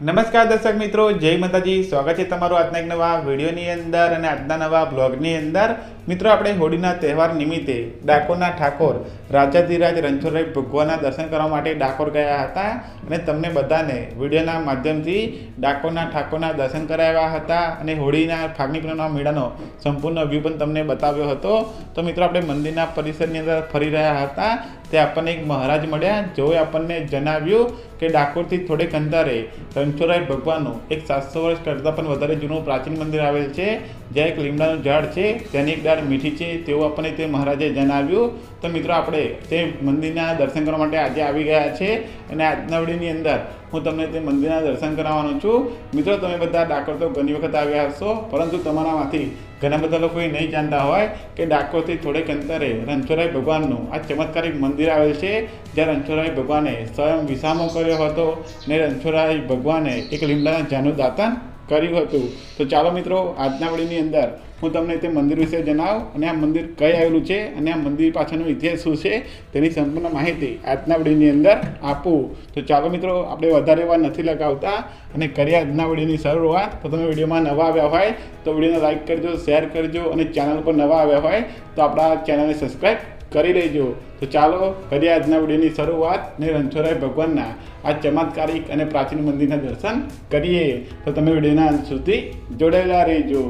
નમસ્કાર દર્શક મિત્રો, જય માતાજી. સ્વાગત છે તમારું આજના એક નવા વિડીયોની અંદર અને આજના નવા બ્લોગની અંદર. મિત્રો, આપણે હોળીના તહેવાર નિમિત્તે ડાકોરના ઠાકોર રાજાધિરાજ રણછોડરાય ભગવાનના દર્શન કરવા માટે ડાકોર ગયા હતા અને તમને બધાને વિડીયોના માધ્યમથી ડાકોરના ઠાકોરના દર્શન કરાવ્યા હતા અને હોળીના ફાગણી પૂનમના મેળાનો સંપૂર્ણ વ્યૂ પણ તમને બતાવ્યો હતો. તો મિત્રો, આપણે મંદિરના પરિસરની અંદર ફરી રહ્યા હતા. તે આપણને એક મહારાજ મળ્યા, જેઓએ આપણને જણાવ્યું કે ડાકોરથી થોડેક અંતરે રણછોડરાય ભગવાનનું એક સાતસો વર્ષ કરતાં પણ વધારે જૂનું પ્રાચીન મંદિર આવેલ છે. જ્યાં એક લીમડાનું ઝાડ છે. તેની એક ડાળ મીઠી છે, તેવું આપણને તે મહારાજે જણાવ્યું. તો મિત્રો, આપણે તે મંદિરના દર્શન કરવા માટે આજે આવી ગયા છે અને આજના વિડીયોની અંદર હું તમને તે મંદિરના દર્શન કરાવવાનો છું. મિત્રો, તમે બધા ડાકોર તો ઘણી વખત આવ્યા હશો, પરંતુ તમારામાંથી ઘણા બધા લોકો એ નહીં જાણતા હોય કે ડાકોરથી થોડેક અંતરે રણછોડરાય ભગવાનનું આ ચમત્કારિક મંદિર આવેલ છે, જ્યાં રણછોડરાય ભગવાને સ્વયં વિસામો કર્યો હતો ને રણછોડરાય ભગવાને એક લીમડાના જાનું દાતન કર્યું હતું. તો ચાલો મિત્રો, આજના વડીની અંદર હું તમને તે મંદિર વિશે જણાવું અને આ મંદિર કઈ આવેલું છે અને આ મંદિર પાછળનો ઇતિહાસ શું છે તેની સંપૂર્ણ માહિતી આજના વડીની અંદર આપું. તો ચાલો મિત્રો, આપણે વધારે વાર નથી લગાવતા અને કરીએ આજના વળીની શરૂઆત. તો તમે વિડીયોમાં નવા આવ્યા હોય તો વિડીયોને લાઇક કરજો, શેર કરજો અને ચેનલ પર નવા આવ્યા હોય તો આપણા ચેનલને સબસ્ક્રાઈબ કરી લેજો. તો ચાલો, કરીએ આજના વિડીયોની શરૂઆત ને રણછોડરાય ભગવાનના આ ચમત્કારિક અને પ્રાચીન મંદિરના દર્શન કરીએ. તો તમે વિડીયોના અંત સુધી જોડાયેલા રહેજો.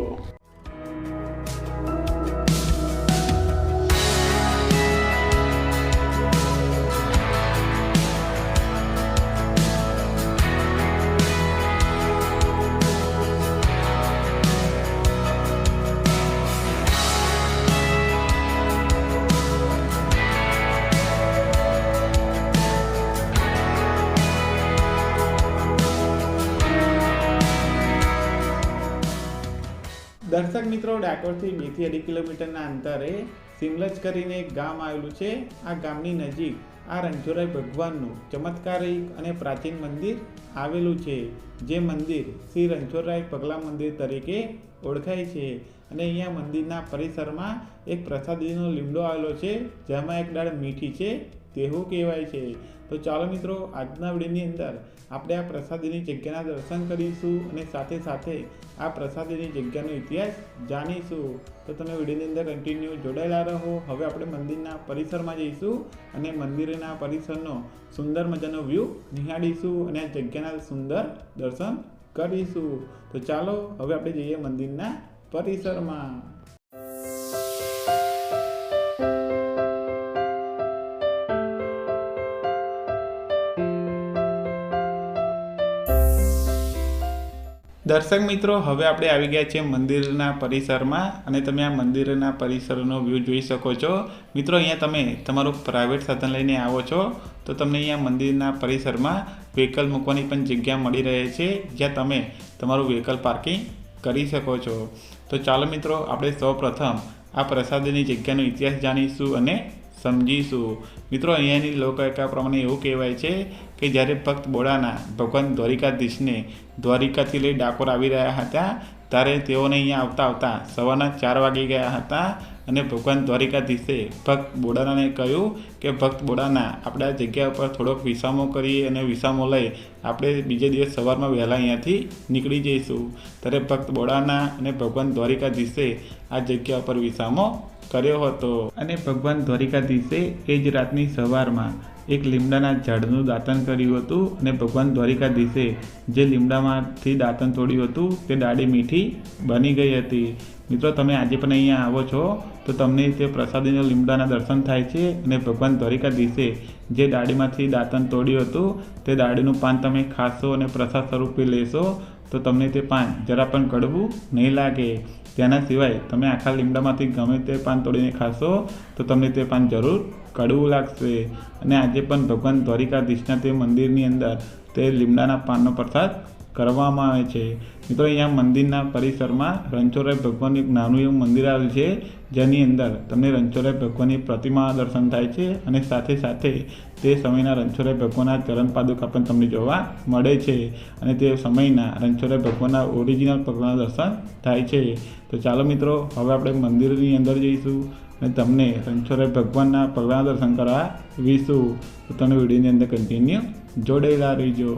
દર્શક મિત્રો, ડાકોરથી બેથી અઢી કિલોમીટરના અંતરે સિમલજ કરીને એક ગામ આવેલું છે. આ ગામની નજીક આ રણછોડરાય ભગવાનનું ચમત્કારિક અને પ્રાચીન મંદિર આવેલું છે, જે મંદિર શ્રી રણછોડરાય પગલા મંદિર તરીકે ઓળખાય છે અને અહીંયા મંદિરના પરિસરમાં એક પ્રસાદીનો લીમડો આવેલો છે, જેમાં એક દાળ મીઠી છે. તેવું કહેવાય છે. તો ચાલો મિત્રો, આજના વિડીયોની અંદર આપણે આ પ્રસાદીની જગ્યાના દર્શન કરીશું અને સાથે સાથે આ પ્રસાદીની જગ્યાનો ઇતિહાસ જાણીશું. તો તમે વિડીયોની અંદર કન્ટિન્યુ જોડાયેલા રહો. હવે આપણે મંદિરના પરિસરમાં જઈશું અને મંદિરના પરિસરનો સુંદર મજાનો વ્યૂ નિહાળીશું અને આ જગ્યાના સુંદર દર્શન કરીશું. તો ચાલો, હવે આપણે જઈએ મંદિરના પરિસરમાં. દર્શક મિત્રો, હવે આપણે આવી ગયા છીએ મંદિરના પરિસરમાં અને તમે આ મંદિરના પરિસરનો વ્યૂ જોઈ શકો છો. મિત્રો, અહીંયા તમે તમારું પ્રાઇવેટ સાધન લઈને આવો છો, તો તમને અહીંયા મંદિરના પરિસરમાં વ્હીકલ મૂકવાની પણ જગ્યા મળી રહે છે, જ્યાં તમે તમારું વ્હીકલ પાર્કિંગ કરી શકો છો. તો ચાલો મિત્રો, આપણે સૌ પ્રથમ આ પ્રસાદની જગ્યાનો ઇતિહાસ જાણીશું અને સમજીશું મિત્રો, અહીંયાની લોકકથા પ્રમાણે એવું કહેવાય છે કે જ્યારે ભક્ત બોડાના ભગવાન દ્વારિકાધીશને દ્વારિકાથી લઈ ડાકોર આવી રહ્યા હતા, ત્યારે તેઓને અહીંયા આવતા આવતા સવારના ચાર વાગી ગયા હતા અને ભગવાન દ્વારિકાધીશે ભક્ત બોડાનાને કહ્યું કે, ભક્ત બોડાના, આપણે આ જગ્યા ઉપર થોડોક વિસામો કરીએ અને વિસામો લઈ આપણે બીજે દિવસ સવારમાં વહેલા અહીંયાથી નીકળી જઈશું. ત્યારે ભક્ત બોડાના અને ભગવાન દ્વારિકાધીશે આ જગ્યા ઉપર વિસામો કર્યો હતો. અને ભગવાન દ્વારિકાધીશે એ જ રાતની સવારમાં એક લીમડાના ઝાડનું દાંતન કર્યું હતું અને ભગવાન દ્વારિકાધીશે જે લીમડામાંથી દાંતન તોડ્યું હતું તે દાડી મીઠી બની ગઈ હતી. મિત્રો, તમે આજે પણ અહીંયા આવો છો તો તમને તે પ્રસાદીના લીમડાના દર્શન થાય છે અને ભગવાન દ્વારિકાધીશે જે દાડીમાંથી દાંતન તોડ્યું હતું તે દાડીનું પાન તમે ખાશો અને પ્રસાદ સ્વરૂપે લેશો તો તમને તે પાન જરા પણ કડવું નહીં લાગે. તેના સિવાય તમે આખા લીમડામાંથી ગમે તે પાન તોડીને ખાશો, તો તમને તે પાન જરૂર કડવું લાગશે. અને આજે પણ ભગવાન દ્વારિકાધીશના તે મંદિરની અંદર તે લીમડાના પાનનો પ્રસાદ કરવામાં આવે છે. મિત્રો, અહીંયા મંદિરના પરિસરમાં રણછોડરાય ભગવાનનું એક નાનું એવું મંદિર આવેલું છે, જેની અંદર તમને રણછોડરાય ભગવાનની પ્રતિમા દર્શન થાય છે અને સાથે સાથે તે સમયના રણછોડરાય ભગવાનના ચરણ પાદુકા પણ તમને જોવા મળે છે અને તે સમયના રણછોડરાય ભગવાનના ઓરિજિનલ પગલાં દર્શન થાય છે. તો ચાલો મિત્રો, હવે આપણે મંદિરની અંદર જઈશું અને તમને રણછોડરાય ભગવાનના પગલાં દર્શન કરાવીશું. તો તમે વિડીયોની અંદર કન્ટિન્યુ જોડેલા રહીજો.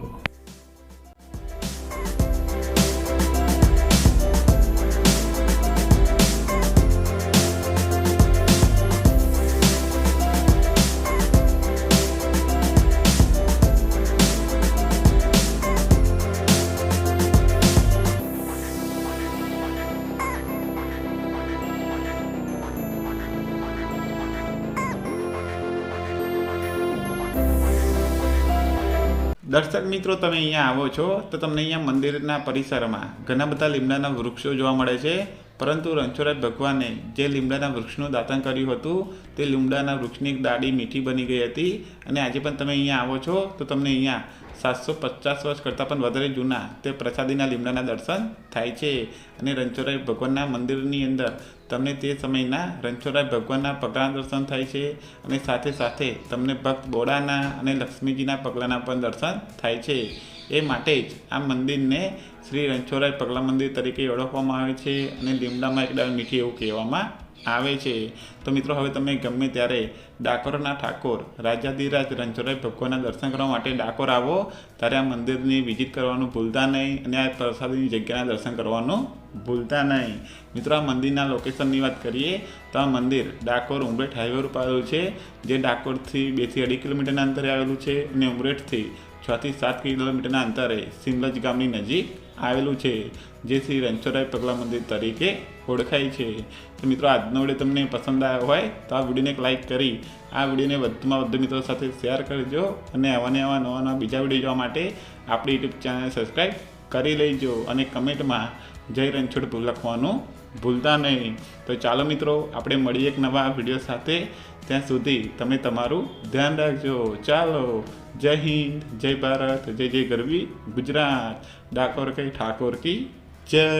દર્શક મિત્રો, તમે અહીંયા આવો છો તો તમને અહીંયા મંદિરના પરિસરમાં ઘણા બધા લીમડાના વૃક્ષો જોવા મળે છે. પરંતુ રણછોડરાજ ભગવાને જે લીમડાના વૃક્ષનું દાતન કર્યું હતું, તે લીમડાના વૃક્ષની ડાળી મીઠી બની ગઈ હતી. અને આજે પણ તમે અહીંયા આવો છો તો તમને અહીંયા સાતસો પચાસ વર્ષ કરતાં પણ વધારે જૂના તે પ્રસાદીના લીમડાના દર્શન થાય છે. અને રણછોડરાય ભગવાનના મંદિરની અંદર તમને તે સમયના રણછોડરાય ભગવાનના પગલાના દર્શન થાય છે. અને સાથે સાથે તમને ભક્ત બોડાના અને લક્ષ્મીજીના પગલાંના પણ દર્શન થાય છે. એ માટે જ આ મંદિરને શ્રી રણછોડરાય પગલા મંદિર તરીકે ઓળખવામાં આવે છે. અને લીમડામાં એક મીઠી એવું કહેવામાં આવે છે. તો મિત્રો, હવે તમે ગમે ત્યારે ડાકોરના ઠાકોર, રાજાધિરાજ રણછોડરાય ભગવાનના દર્શન કરવા માટે ડાકોર આવો, ત્યારે આ મંદિરની વિઝિટ કરવાનું ભૂલતા નહીં અને આ પ્રસાદની જગ્યાના દર્શન કરવાનું ભૂલતા નહીં. મિત્રો, આ મંદિરના લોકેશનની વાત કરીએ, તો આ મંદિર ડાકોર ઉમરેઠ હાઈવે ઉપર આવેલું છે, જે ડાકોરથી બેથી અઢી કિલોમીટરના અંતરે આવેલું છે અને ઉમરેઠથી છથી સાત કિલોમીટરના અંતરે સિમલજ ગામની નજીક આવેલું છે જે શ્રી રણછોડરાય પગલા મંદિર તરીકે ઓળખાય છે. તો મિત્રો, આજનો વીડિયો તમને પસંદ આવ્યો હોય, તો આ વિડીયોને એક લાઇક કરી, આ વિડીયોને વધુમાં વધુ મિત્રો સાથે શેર કરજો અને આવા ને આવા નવા નવા બીજા વીડિયો જોવા માટે આપણી યુટ્યુબ ચેનલ સબસ્ક્રાઈબ કરી લેજો અને કમેન્ટમાં જય રણછોડ લખવાનું ભૂલતા નહીં. તો ચાલો મિત્રો, આપણે મળીએ એક નવા વીડિયો સાથે. ત્યાં સુધી તમે તમારું ધ્યાન રાખજો. ચાલો, જય હિન્દ, જય ભારત, જય જય ગરવી ગુજરાત. ડાકોર કઈ ઠાકોર કી જય.